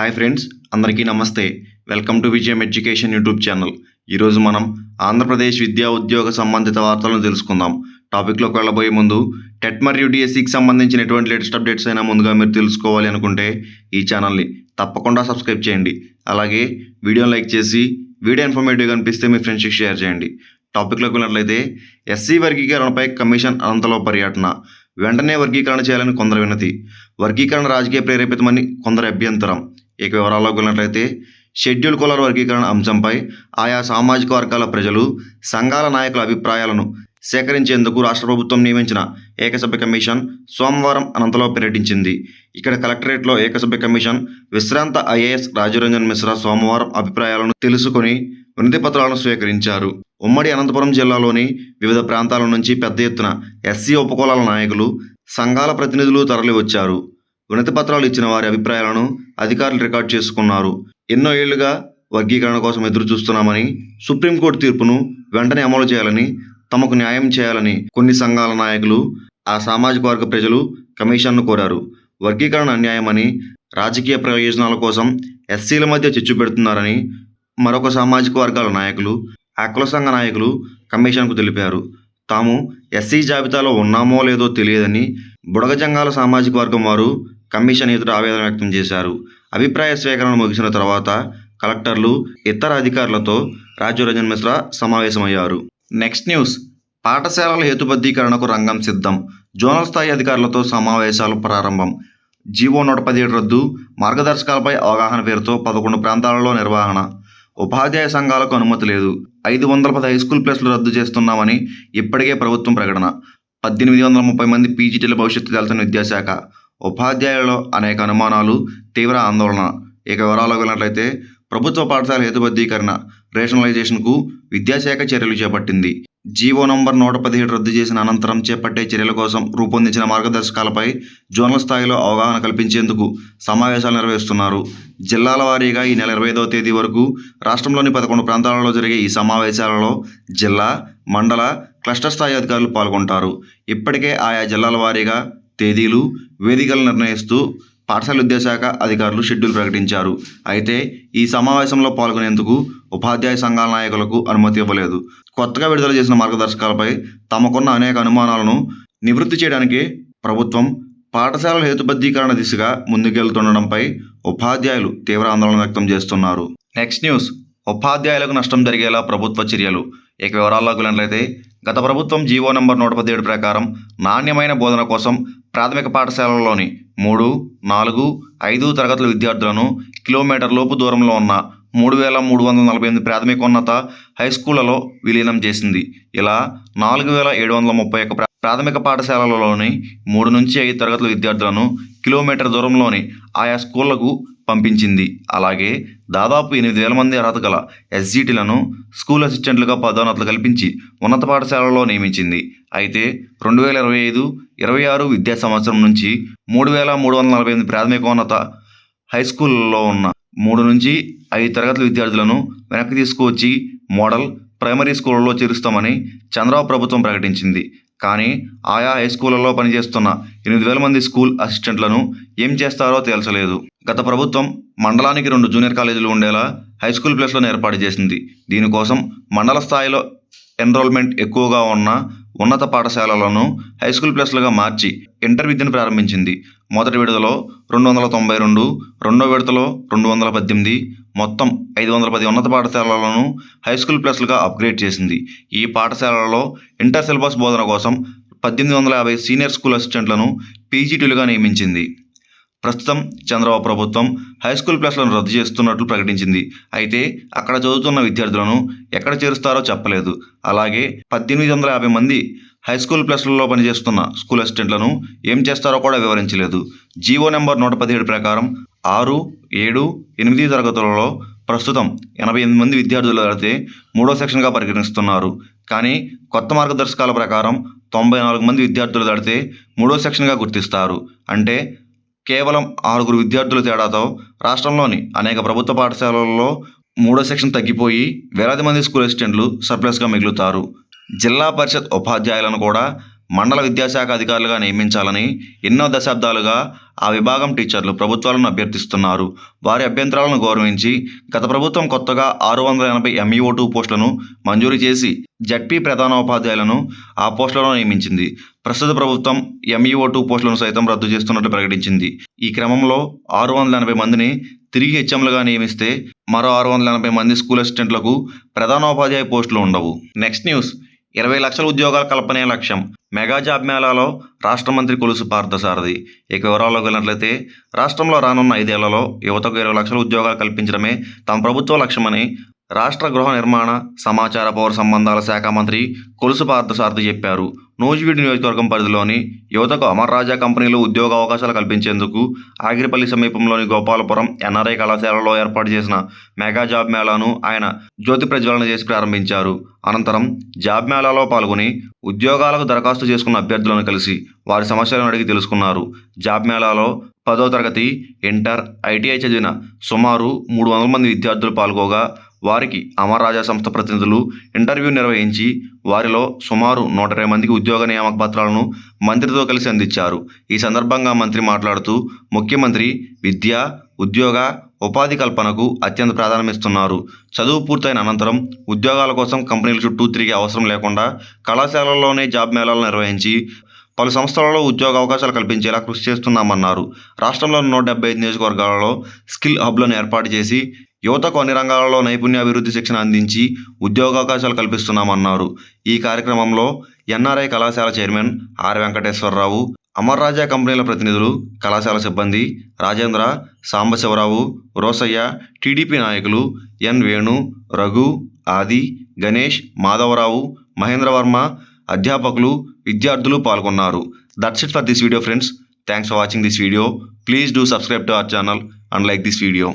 Hi friends అందరికీ నమస్తే. Welcome to Vijayam education YouTube channel. ఈరోజు మనం ఆంధ్రప్రదేశ్ విద్యా ఉద్యోగ సంబంధిత వార్తలను తెలుసుకుందాం. టాపిక్లోకి వెళ్ళబోయే ముందు టెట్ మరియు డిఎస్సికి సంబంధించిన ఎటువంటి లేటెస్ట్ అప్డేట్స్ అయినా ముందుగా మీరు తెలుసుకోవాలి అనుకుంటే ఈ ఛానల్ని తప్పకుండా సబ్స్క్రైబ్ చేయండి. అలాగే వీడియోని లైక్ చేసి వీడియో ఇన్ఫర్మేటివ్గా అనిపిస్తే మీ ఫ్రెండ్స్కి షేర్ చేయండి. టాపిక్లోకి వెళ్ళినట్లయితే ఎస్సీ వర్గీకరణపై కమిషన్ అనంతలో పర్యటన. వెంటనే వర్గీకరణ చేయాలని కొందరు వినతి. వర్గీకరణ రాజకీయ ప్రేరేపితమని కొందరు అభ్యంతరం. ఇక వివరాల్లోకి వెళ్ళినట్లయితే షెడ్యూల్ కులాల వర్గీకరణ అంశంపై ఆయా సామాజిక వర్గాల ప్రజలు సంఘాల నాయకుల అభిప్రాయాలను సేకరించేందుకు రాష్ట్ర ప్రభుత్వం నియమించిన ఏకసభ్య కమిషన్ సోమవారం అనంతలో పర్యటించింది ఇక్కడ కలెక్టరేట్లో ఏకసభ్య కమిషన్ విశ్రాంత ఐఏఎస్ రాజరంజన్ మిశ్రా సోమవారం అభిప్రాయాలను తెలుసుకుని వినతిపత్రాలను స్వీకరించారు. ఉమ్మడి అనంతపురం జిల్లాలోని వివిధ ప్రాంతాల నుంచి పెద్ద ఎత్తున ఎస్సీ ఉపకులాల నాయకులు సంఘాల ప్రతినిధులు తరలివచ్చారు. వినతి పత్రాలు ఇచ్చిన వారి అభిప్రాయాలను అధికారులు రికార్డ్ చేసుకున్నారు. ఎన్నో ఏళ్ళుగా వర్గీకరణ కోసం ఎదురు చూస్తున్నామని సుప్రీంకోర్టు తీర్పును వెంటనే అమలు చేయాలని తమకు న్యాయం చేయాలని కొన్ని సంఘాల నాయకులు ఆ సామాజిక వర్గ ప్రజలు కమిషన్ను కోరారు. వర్గీకరణ అన్యాయమని రాజకీయ ప్రయోజనాల కోసం ఎస్సీల మధ్య చిచ్చు పెడుతున్నారని మరొక సామాజిక వర్గాల నాయకులు హక్కుల సంఘ నాయకులు కమిషన్కు తెలిపారు. తాము ఎస్సీ జాబితాలో ఉన్నామో లేదో తెలియదని బుడగజంగాల సామాజిక వర్గం వారు కమిషన్ ఎదుట ఆవేదన వ్యక్తం చేశారు. అభిప్రాయ సేకరణ ముగిసిన తర్వాత కలెక్టర్లు ఇతర అధికారులతో రాజ్యరంజన్ మిశ్రా సమావేశమయ్యారు. Next news. పాఠశాలల హేతుబద్ధీకరణకు రంగం సిద్ధం. జోనల్ స్థాయి అధికారులతో సమావేశాలు ప్రారంభం. జీవో నూట పదిహేడు రద్దు మార్గదర్శకాలపై అవగాహన పేరుతో పదకొండు ప్రాంతాలలో నిర్వహణ. ఉపాధ్యాయ సంఘాలకు అనుమతి లేదు. ఐదు వందల పది హై స్కూల్ ప్లేస్లు రద్దు చేస్తున్నామని ఇప్పటికే ప్రభుత్వం ప్రకటన. పద్దెనిమిది వందల ముప్పై మంది పీజీటీల భవిష్యత్తు తెలుతున్న విద్యాశాఖ. ఉపాధ్యాయులలో అనేక అనుమానాలు తీవ్ర ఆందోళన. ఇక వివరాలకు వెళ్ళినట్లయితే ప్రభుత్వ పాఠశాల హేతుబద్ధీకరణ రేషనలైజేషన్కు విద్యాశాఖ చర్యలు చేపట్టింది. జీవో నంబర్ నూట పదిహేడు రద్దు చేసిన అనంతరం చేపట్టే చర్యల కోసం రూపొందించిన మార్గదర్శకాలపై జోనల్ స్థాయిలో అవగాహన కల్పించేందుకు సమావేశాలు నిర్వహిస్తున్నారు. జిల్లాల వారీగా ఈ నెల ఇరవై ఐదవ తేదీ వరకు రాష్ట్రంలోని పదకొండు ప్రాంతాలలో జరిగే ఈ సమావేశాలలో జిల్లా మండల క్లస్టర్ స్థాయి అధికారులు పాల్గొంటారు. ఇప్పటికే ఆయా జిల్లాల వారీగా తేదీలు వేదికలు నిర్ణయిస్తూ పాఠశాల విద్యాశాఖ అధికారులు షెడ్యూల్ ప్రకటించారు. అయితే ఈ సమావేశంలో పాల్గొనేందుకు ఉపాధ్యాయ సంఘాల నాయకులకు అనుమతి ఇవ్వలేదు. కొత్తగా విడుదల చేసిన మార్గదర్శకాలపై తమకున్న అనేక అనుమానాలను నివృత్తి చేయడానికి ప్రభుత్వం పాఠశాలల హేతుబద్ధీకరణ దిశగా ముందుకెళ్తుండడంపై ఉపాధ్యాయులు తీవ్ర ఆందోళన వ్యక్తం చేస్తున్నారు. Next news. ఉపాధ్యాయులకు నష్టం జరిగేలా ప్రభుత్వ చర్యలు. ఇక వివరాల్లోకి వెళ్ళినట్లయితే గత ప్రభుత్వం జీవో నెంబర్ నూట పదిహేడు ప్రకారం నాణ్యమైన బోధన కోసం ప్రాథమిక పాఠశాలలోని మూడు నాలుగు ఐదు తరగతుల విద్యార్థులను కిలోమీటర్ లోపు దూరంలో ఉన్న మూడు వేల మూడు వందల నలభై ఎనిమిది ప్రాథమికోన్నత హై స్కూళ్ళలో విలీనం చేసింది. ఇలా నాలుగు వేల ఏడు వందల ముప్పై ఒక్క ప్రాథమిక పాఠశాలలలోని మూడు నుంచి ఐదు తరగతుల విద్యార్థులను కిలోమీటర్ దూరంలోని ఆయా స్కూళ్ళకు పంపించింది. అలాగే దాదాపు ఎనిమిది వేల మంది అర్హత గల ఎస్జీటీలను స్కూల్ అసిస్టెంట్లుగా పదోన్నతులు కల్పించి ఉన్నత పాఠశాలలో నియమించింది. అయితే రెండు వేల ఇరవై ఐదు ఇరవై ఆరు విద్యా సంవత్సరం నుంచి మూడు వేల మూడు వందల నలభై ఎనిమిది ప్రాథమికోన్నత హై స్కూల్లో ఉన్న మూడు నుంచి ఐదు తరగతుల విద్యార్థులను వెనక్కి తీసుకువచ్చి మోడల్ ప్రైమరీ స్కూళ్ళలో చేరుస్తామని చంద్రబాబు ప్రభుత్వం ప్రకటించింది. కానీ ఆయా హై స్కూళ్ళలో పనిచేస్తున్న ఎనిమిది వేల మంది స్కూల్ అసిస్టెంట్లను ఏం చేస్తారో తేల్చలేదు. గత ప్రభుత్వం మండలానికి రెండు జూనియర్ కాలేజీలు ఉండేలా హై స్కూల్ ప్లేస్లను ఏర్పాటు చేసింది. దీనికోసం మండల స్థాయిలో ఎన్రోల్మెంట్ ఎక్కువగా ఉన్న ఉన్నత పాఠశాలలను హై స్కూల్ ప్లస్లుగా మార్చి ఇంటర్ విద్యను ప్రారంభించింది. మొదటి విడతలో రెండు వందల తొంభై రెండు రెండో విడతలో రెండు వందల పద్దెనిమిది మొత్తం ఐదు వందల పది ఉన్నత పాఠశాలలను హై స్కూల్ ప్లస్లుగా అప్గ్రేడ్ చేసింది. ఈ పాఠశాలలో ఇంటర్ సిలబస్ బోధన కోసం పద్దెనిమిది వందల యాభై సీనియర్ స్కూల్ అసిస్టెంట్లను పీజీటీలుగా నియమించింది. ప్రస్తుతం చంద్రబాబు ప్రభుత్వం హై స్కూల్ ప్లస్లను రద్దు చేస్తున్నట్లు ప్రకటించింది. అయితే అక్కడ చదువుతున్న విద్యార్థులను ఎక్కడ చేరుస్తారో చెప్పలేదు. అలాగే పద్దెనిమిది వందల యాభై మంది హై స్కూల్ ప్లస్లలో పనిచేస్తున్న స్కూల్ అసిస్టెంట్లను ఏం చేస్తారో కూడా వివరించలేదు. జీవో నెంబర్ నూట పదిహేడు ప్రకారం ఆరు ఏడు ఎనిమిది తరగతులలో ప్రస్తుతం ఎనభై ఎనిమిది మంది విద్యార్థులు అయితే మూడో సెక్షన్గా పరిగణిస్తున్నారు. కానీ కొత్త మార్గదర్శకాల ప్రకారం తొంభై నాలుగు మంది విద్యార్థులు దాడితే మూడో సెక్షన్గా గుర్తిస్తారు. అంటే కేవలం ఆరుగురు విద్యార్థుల తేడాతో రాష్ట్రంలోని అనేక ప్రభుత్వ పాఠశాలల్లో మూడో సెక్షన్ తగ్గిపోయి వేలాది మంది స్కూల్ అసిస్టెంట్లు సర్ప్లస్గా మిగులుతారు. జిల్లా పరిషత్ ఉపాధ్యాయులను కూడా మండల విద్యాశాఖ అధికారులుగా నియమించాలని ఎన్నో దశాబ్దాలుగా ఆ విభాగం టీచర్లు ప్రభుత్వాలను అభ్యర్థిస్తున్నారు. వారి అభ్యంతరాలను గౌరవించి గత ప్రభుత్వం కొత్తగా ఆరు వందల ఎనభై ఎంఈఓ టూ పోస్టులను మంజూరు చేసి జడ్పీ ప్రధానోపాధ్యాయులను ఆ పోస్టులను నియమించింది. ప్రస్తుత ప్రభుత్వం ఎంఈఓ టూ పోస్టులను సైతం రద్దు చేస్తున్నట్లు ప్రకటించింది. ఈ క్రమంలో ఆరు వందల ఎనభై మందిని తిరిగి హెచ్ఎంలుగా నియమిస్తే మరో ఆరు వందల ఎనభై మంది స్కూల్ అసిస్టెంట్లకు ప్రధానోపాధ్యాయ పోస్టులు ఉండవు. Next news. ఇరవై లక్షల ఉద్యోగాల కల్పనే లక్ష్యం. మెగా జాబ్ మేళాలో రాష్ట్ర మంత్రి కొలుసు పార్థసారథి. ఇక వివరాల్లోకి వెళ్ళినట్లయితే రాష్ట్రంలో రానున్న ఐదేళ్ళలో యువతకు ఇరవై లక్షల ఉద్యోగాలు కల్పించడమే తమ ప్రభుత్వ లక్ష్యమని రాష్ట్ర గృహ నిర్మాణ సమాచార పౌర సంబంధాల శాఖ మంత్రి కొలుసు పార్థసారథి చెప్పారు. నూజివీడు నియోజకవర్గం పరిధిలోని యువతకు అమర్ రాజా కంపెనీలో ఉద్యోగ అవకాశాలు కల్పించేందుకు ఆగిరిపల్లి సమీపంలోని గోపాలపురం ఎన్ఆర్ఐ కళాశాలలో ఏర్పాటు చేసిన మెగా జాబ్ మేళాను ఆయన జ్యోతి ప్రజ్వలన చేసి ప్రారంభించారు. అనంతరం జాబ్ మేళాలో పాల్గొని ఉద్యోగాలకు దరఖాస్తు చేసుకున్న అభ్యర్థులను కలిసి వారి సమస్యలను అడిగి తెలుసుకున్నారు. జాబ్ మేళాలో పదో తరగతి ఇంటర్ ఐటీఐ చదివిన సుమారు మూడు వందల మంది విద్యార్థులు పాల్గొగా వారికి అమరరాజా సంస్థ ప్రతినిధులు ఇంటర్వ్యూ నిర్వహించి వారిలో సుమారు నూట ఇరవై మందికి ఉద్యోగ నియామక పత్రాలను మంత్రితో కలిసి అందించారు. ఈ సందర్భంగా మంత్రి మాట్లాడుతూ ముఖ్యమంత్రి విద్య ఉద్యోగ ఉపాధి కల్పనకు అత్యంత ప్రాధాన్యమిస్తున్నారు చదువు పూర్తయిన అనంతరం ఉద్యోగాల కోసం కంపెనీల చుట్టూ తిరిగే అవసరం లేకుండా కళాశాలల్లోనే జాబ్ మేళాలు నిర్వహించి పలు సంస్థలలో ఉద్యోగ అవకాశాలు కల్పించేలా కృషి చేస్తున్నామన్నారు. రాష్ట్రంలోని నూట డెబ్బై ఐదు నియోజకవర్గాలలో స్కిల్ హబ్లను ఏర్పాటు చేసి యువతకు అన్ని రంగాలలో నైపుణ్యాభివృద్ధి శిక్షణ అందించి ఉద్యోగావకాశాలు కల్పిస్తున్నామన్నారు. ఈ కార్యక్రమంలో ఎన్ఆర్ఐ కళాశాల చైర్మన్ ఆర్ వెంకటేశ్వరరావు అమర్ రాజా కంపెనీల ప్రతినిధులు కళాశాల సిబ్బంది రాజేంద్ర సాంబశివరావు రోసయ్య టీడీపీ నాయకులు ఎన్ వేణు రఘు ఆది గణేష్ మాధవరావు మహేంద్రవర్మ అధ్యాపకులు విద్యార్థులు పాల్గొన్నారు. That's it for this video friends thanks for watching this video please do subscribe to our channel and like this video